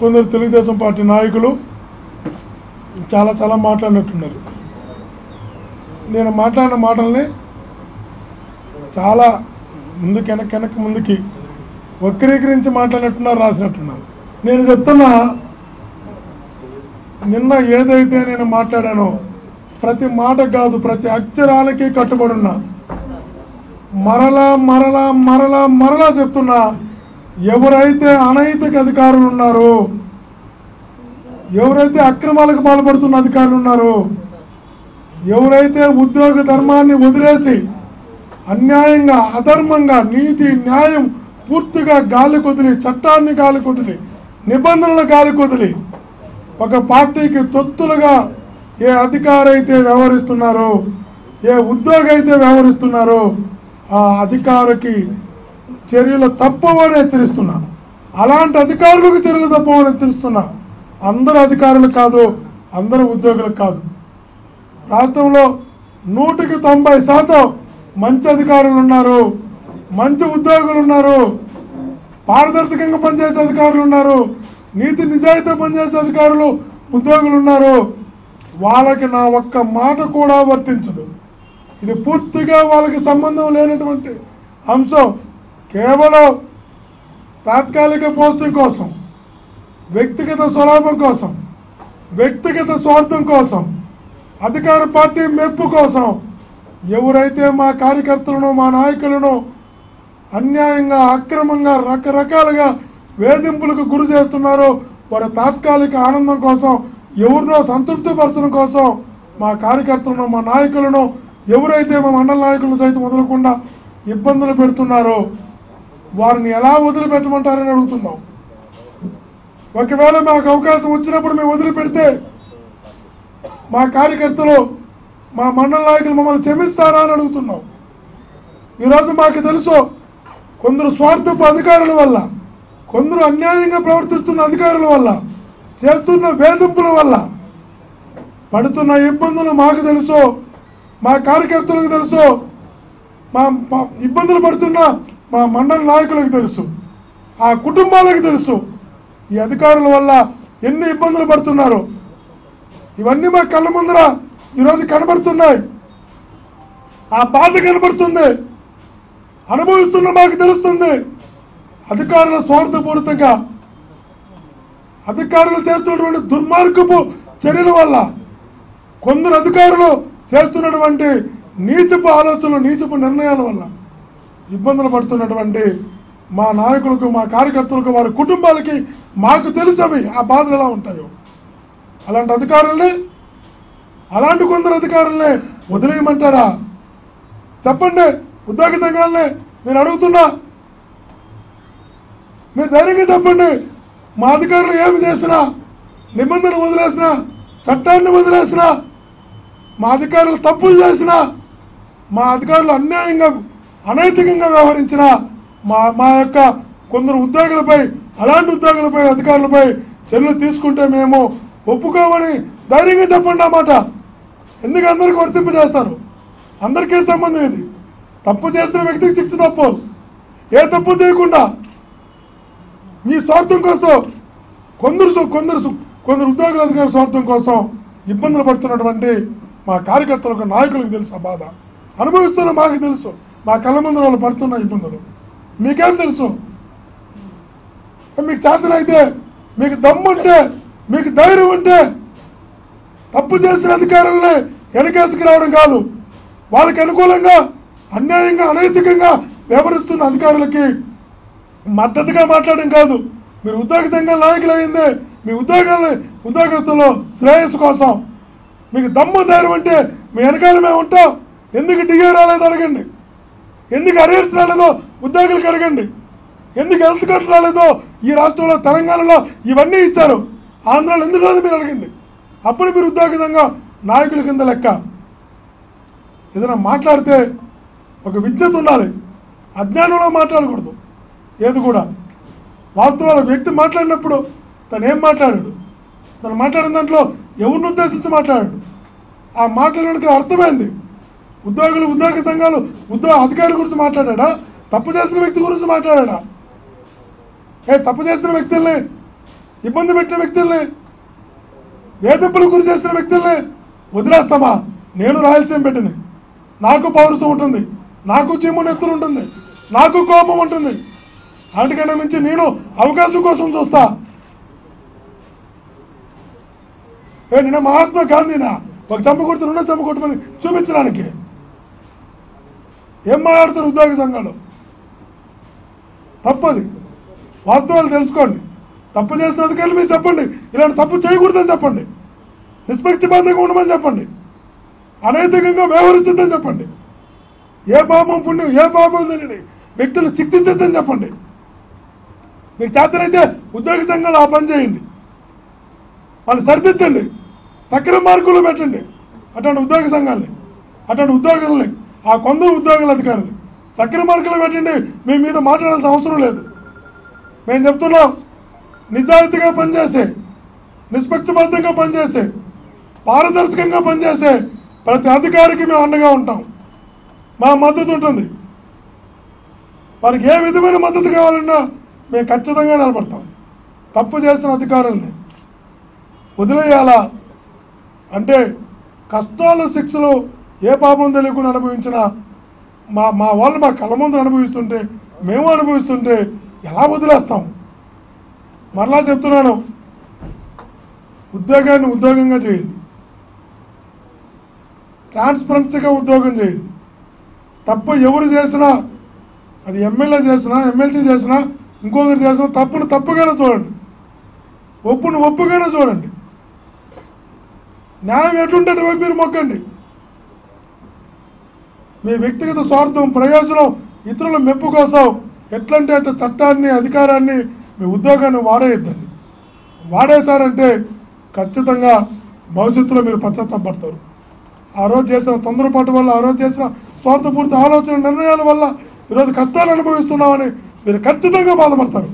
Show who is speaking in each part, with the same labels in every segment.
Speaker 1: కొందరు తెలుగుదేశం పార్టీ నాయకులు చాలా చాలా మాట్లాడినట్టున్నారు. నేను మాట్లాడిన మాటల్ని చాలా ముందుకు వెనక్కి వెనక్కి ముందుకి వక్రీకరించి మాట్లాడినట్టున్నారు రాసినట్టున్నారు. నేను చెప్తున్నా నిన్న ఏదైతే నేను మాట్లాడానో ప్రతి మాట కాదు ప్రతి అక్షరాలకి కట్టుబడున్నా మరలా మరలా మరలా మరలా చెప్తున్నా ఎవరైతే అనైతిక అధికారులు ఉన్నారో ఎవరైతే అక్రమాలకు పాల్పడుతున్న అధికారులు ఉన్నారో ఎవరైతే ఉద్యోగ ధర్మాన్ని వదిలేసి అన్యాయంగా అధర్మంగా నీతి న్యాయం పూర్తిగా గాలి కుదిలి చట్టాన్ని గాలి కుదిలి నిబంధనలు గాలి కుదిలి ఒక పార్టీకి తొత్తులుగా ఏ అధికారైతే వ్యవహరిస్తున్నారో ఏ ఉద్యోగి అయితే వ్యవహరిస్తున్నారో ఆ అధికారికి చర్యలు తప్పవని హెచ్చరిస్తున్నా అలాంటి అధికారులకు చర్యలు తప్పవని హెచ్చరిస్తున్నా అందరు అధికారులు కాదు అందరు ఉద్యోగులు కాదు. రాష్ట్రంలో నూటికి తొంభై శాతం మంచి అధికారులు ఉన్నారు మంచి ఉద్యోగులు ఉన్నారు పారదర్శకంగా పనిచేసే అధికారులు ఉన్నారు నీతి నిజాయితీ పనిచేసే అధికారులు ఉద్యోగులు ఉన్నారు. వాళ్ళకి నా ఒక్క మాట కూడా వర్తించదు. ఇది పూర్తిగా వాళ్ళకి సంబంధం లేనటువంటి అంశం. కేవలం తాత్కాలిక పోస్టింగ్ కోసం వ్యక్తిగత స్వలాభం కోసం వ్యక్తిగత స్వార్థం కోసం అధికార పార్టీ మెప్పు కోసం ఎవరైతే మా కార్యకర్తలను మా నాయకులను అన్యాయంగా అక్రమంగా రకరకాలుగా వేధింపులకు గురి చేస్తున్నారో వారి తాత్కాలిక ఆనందం కోసం ఎవరినో సంతృప్తిపరచడం కోసం మా కార్యకర్తలను మా నాయకులను ఎవరైతే మా మండల నాయకులను సైతం వదలకుండా ఇబ్బందులు పెడుతున్నారో వారిని ఎలా వదిలిపెట్టమంటారని అడుగుతున్నాం. ఒకవేళ మాకు అవకాశం వచ్చినప్పుడు మేము వదిలిపెడితే మా కార్యకర్తలు మా మండల నాయకులు మమ్మల్ని క్షమిస్తారా అని అడుగుతున్నాం. ఈరోజు మాకు తెలుసు కొందరు స్వార్థపు అధికారుల వల్ల కొందరు అన్యాయంగా ప్రవర్తిస్తున్న అధికారుల వల్ల చేస్తున్న వేధింపుల వల్ల పడుతున్న ఇబ్బందులు మాకు తెలుసు మా కార్యకర్తలకు తెలుసు మా మా ఇబ్బందులు పడుతున్న మా మండల నాయకులకు తెలుసు ఆ కుటుంబాలకు తెలుసు ఈ అధికారుల వల్ల ఎన్ని ఇబ్బందులు పడుతున్నారు. ఇవన్నీ మా కళ్ళ ముందర ఈరోజు కనబడుతున్నాయి. ఆ బాధ కనబడుతుంది. అనుభవిస్తున్న మాకు తెలుస్తుంది. అధికారుల స్వార్థపూరితంగా అధికారులు చేస్తున్నటువంటి దుర్మార్గపు చర్యల వల్ల కొందరు అధికారులు చేస్తున్నటువంటి నీచపు ఆలోచనలు నీచపు నిర్ణయాల వల్ల ఇబ్బందులు పడుతున్నటువంటి మా నాయకులకు మా కార్యకర్తలకు వారి కుటుంబాలకి మాకు తెలిసవి ఆ బాధలు ఎలా ఉంటాయో. అలాంటి అధికారుల్ని అలాంటి కొందరు అధికారుల్ని వదిలేయమంటారా? చెప్పండి ఉద్యోగ సంఘాలని నేను అడుగుతున్నా. మీరు ధైర్యంగా చెప్పండి మా అధికారులు ఏమి చేసినా నిబంధనలు వదిలేసినా చట్టాన్ని వదిలేసినా మా అధికారులు తప్పులు చేసినా మా అధికారులు అన్యాయంగా అనైతికంగా వ్యవహరించిన మా మా యొక్క కొందరు ఉద్యోగులపై అలాంటి ఉద్యోగులపై అధికారులపై చర్యలు తీసుకుంటే మేము ఒప్పుకోమని ధైర్యంగా చెప్పండి అన్నమాట ఎందుకు అందరికీ వర్తింపజేస్తారు అందరికీ సంబంధం ఇది తప్పు చేసిన వ్యక్తికి శిక్ష తప్పు. ఏ తప్పు చేయకుండా మీ స్వార్థం కోసం కొందరు కొందరు కొందరు ఉద్యోగుల అధికారుల స్వార్థం కోసం ఇబ్బందులు పడుతున్నటువంటి మా కార్యకర్తలకు నాయకులకు తెలుసు ఆ బాధ. అనుభవిస్తున్న మాకు తెలుసు. మా కళ్ళ ముందు వాళ్ళు పడుతున్న ఇబ్బందులు మీకేం తెలుసు? మీకు చేతనైతే మీకు దమ్ముంటే మీకు ధైర్యం ఉంటే తప్పు చేసిన అధికారుల్ని వెనకేసుకు రావడం కాదు. వాళ్ళకి అనుకూలంగా అన్యాయంగా అనైతికంగా వ్యవహరిస్తున్న అధికారులకి మద్దతుగా మాట్లాడడం కాదు. మీరు ఉద్యోగ సంఘం నాయకులు అయింది మీ ఉద్యోగాలు ఉద్యోగస్తులు శ్రేయస్సు కోసం. మీకు దమ్ము ధైర్యం అంటే మీ వెనకాల మేము ఉంటాం. ఎందుకు డిగే రాలేదో అడగండి. ఎందుకు అరియర్స్ రాలేదో ఉద్యోగులకు అడగండి. ఎందుకు హెల్త్ కార్డు రాలేదో ఈ రాష్ట్రంలో తెలంగాణలో ఇవన్నీ ఇచ్చారు. ఆంధ్రాలో ఎందుకు రాదు మీరు అడగండి. అప్పుడు మీరు ఉద్యోగ నాయకుల కింద లెక్క. ఏదైనా మాట్లాడితే ఒక విద్యత ఉండాలి. అజ్ఞానంలో మాట్లాడకూడదు. ఏది కూడా. వాస్తవాల వ్యక్తి మాట్లాడినప్పుడు తను ఏం మాట్లాడాడు? తను మాట్లాడిన దాంట్లో ఎవరిని ఉద్దేశించి మాట్లాడాడు? ఆ మాట్లాడడానికి అర్థమైంది. ఉద్యోగులు ఉద్యోగ సంఘాలు ఉద్యోగ అధికారుల గురించి మాట్లాడా తప్పు చేసిన వ్యక్తి గురించి మాట్లాడా ఏ తప్పు చేసిన వ్యక్తుల్ని ఇబ్బంది పెట్టిన వ్యక్తుల్ని వేధింపులు గురి చేసిన వ్యక్తుల్ని వదిలేస్తామా? నేను రాయలసీమ పెట్టిన నాకు పౌరుషం ఉంటుంది. నాకు చిమ్ము నెత్తులు ఉంటుంది. నాకు కోపం ఉంటుంది. వాటికన్నా మించి నేను అవకాశం కోసం చూస్తా. ఏ నిన్న మహాత్మా గాంధీనా? ఒక చంప కొడుతు చంప కొట్టమని చూపించడానికి. ఏం మాట్లాడతారు ఉద్యోగ సంఘాలు? తప్పది. వాస్తవాలు తెలుసుకోండి. తప్పు చేసిన అధికారులు మీరు చెప్పండి. ఇలాంటి తప్పు చేయకూడదని చెప్పండి. నిష్పక్షపాతంగా ఉండమని చెప్పండి. అనైతికంగా వ్యవహరించద్దని చెప్పండి. ఏ పాపం పుణ్యం ఏ పాపం తినండి వ్యక్తులు శిక్షించద్దని చెప్పండి. మీకు చేతనైతే ఉద్యోగ సంఘాలు ఆ పని చేయండి. వాళ్ళు సరిదిద్దండి. సక్రమ మార్కులు పెట్టండి. అటువంటి ఉద్యోగ సంఘాలని అటువంటి ఉద్యోగులని ఆ కొందరు ఉద్యోగుల అధికారులు. సక్రమ మార్కులు పెట్టండి మీ మీద మాట్లాడాల్సిన అవసరం లేదు. మేము చెప్తున్నాం నిజాయితీగా పనిచేసే నిష్పక్షపాతంగా పనిచేసే పారదర్శకంగా పనిచేసే ప్రతి అధికారికి మేము అండగా ఉంటాం. మా మద్దతు ఉంటుంది. వారికి ఏ విధమైన మద్దతు కావాలన్నా మేము ఖచ్చితంగా నిలబడతాం. తప్పు చేసిన అధికారుల్ని వదిలేయాలా? అంటే కష్టాలు శిక్షలు ఏ పాపం తెలియకుండా అనుభవించిన మా మా వాళ్ళు మా కళ్ళ ముందు అనుభవిస్తుంటే మేము అనుభవిస్తుంటే ఎలా వదిలేస్తాం? మరలా చెప్తున్నాను. ఉద్యోగాన్ని ఉద్యోగంగా చేయండి. ట్రాన్స్పరెన్సీగా ఉద్యోగం చేయండి. తప్పు ఎవరు చేసినా అది ఎమ్మెల్యే చేసినా ఎమ్మెల్సీ చేసినా ఇంకొకరు చేసినా తప్పును తప్పుగానే చూడండి. ఒప్పును ఒప్పుగానే చూడండి. న్యాయం ఎట్లుంటే అటువైపు మీరు మొక్కండి. మీ వ్యక్తిగత స్వార్థం ప్రయోజనం ఇతరుల మెప్పు కోసం ఎట్లంటే అట్లా చట్టాన్ని అధికారాన్ని మీ ఉద్యోగాన్ని వాడేయద్దండి. వాడేశారంటే ఖచ్చితంగా భవిష్యత్తులో మీరు పశ్చాత్తాపడతారు ఆ రోజు చేసిన తొందరపాటు వల్ల ఆ రోజు చేసిన స్వార్థపూర్తి ఆలోచన నిర్ణయాల వల్ల ఈరోజు కష్టాలు అనుభవిస్తున్నామని మీరు ఖచ్చితంగా బాధపడతారు.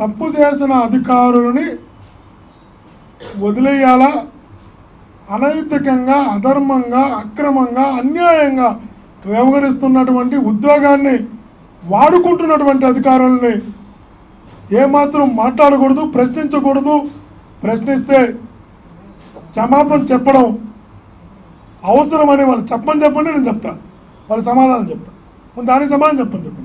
Speaker 1: తప్పు చేసిన అధికారులని వదిలేయాలా? అనైతికంగా అధర్మంగా అక్రమంగా అన్యాయంగా వ్యవహరిస్తున్నటువంటి ఉద్యోగాన్ని వాడుకుంటున్నటువంటి అధికారుల్ని ఏమాత్రం మాట్లాడకూడదు ప్రశ్నించకూడదు. ప్రశ్నిస్తే క్షమాపణ చెప్పడం అవసరమని వాళ్ళు చెప్పని చెప్పండి నేను చెప్తాను. వాళ్ళు సమాధానం చెప్తాను. దానికి సమాధానం చెప్పండి చెప్పండి.